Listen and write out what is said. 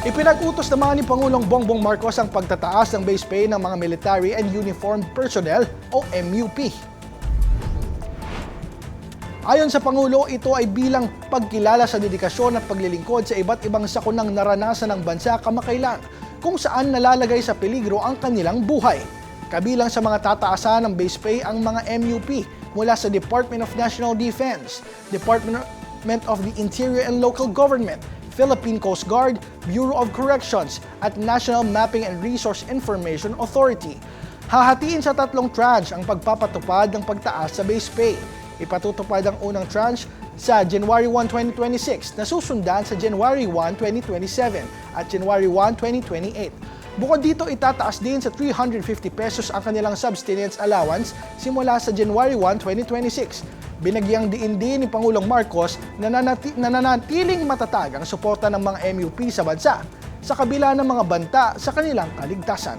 Ipinag-utos naman ni Pangulong Bongbong Marcos ang pagtataas ng base pay ng mga military and uniformed personnel o MUP. Ayon sa Pangulo, ito ay bilang pagkilala sa dedikasyon at paglilingkod sa iba't ibang sakunang naranasan ng bansa kamakailan kung saan nalalagay sa peligro ang kanilang buhay. Kabilang sa mga tataasan ng base pay ang mga MUP mula sa Department of National Defense, Department of the Interior and Local Government, Philippine Coast Guard, Bureau of Corrections at National Mapping and Resource Information Authority. Hahatiin sa tatlong tranche ang pagpapatupad ng pagtaas sa base pay. Ipatutupad ang unang tranche sa January 1, 2026 na susundan sa January 1, 2027 at January 1, 2028. Bukod dito, itataas din sa 350 pesos ang kanilang subsistence allowance simula sa January 1, 2026. Binagyang diin din ni Pangulong Marcos na nanati- nananatiling matatag ang suporta ng mga MUP sa bansa sa kabila ng mga banta sa kanilang kaligtasan.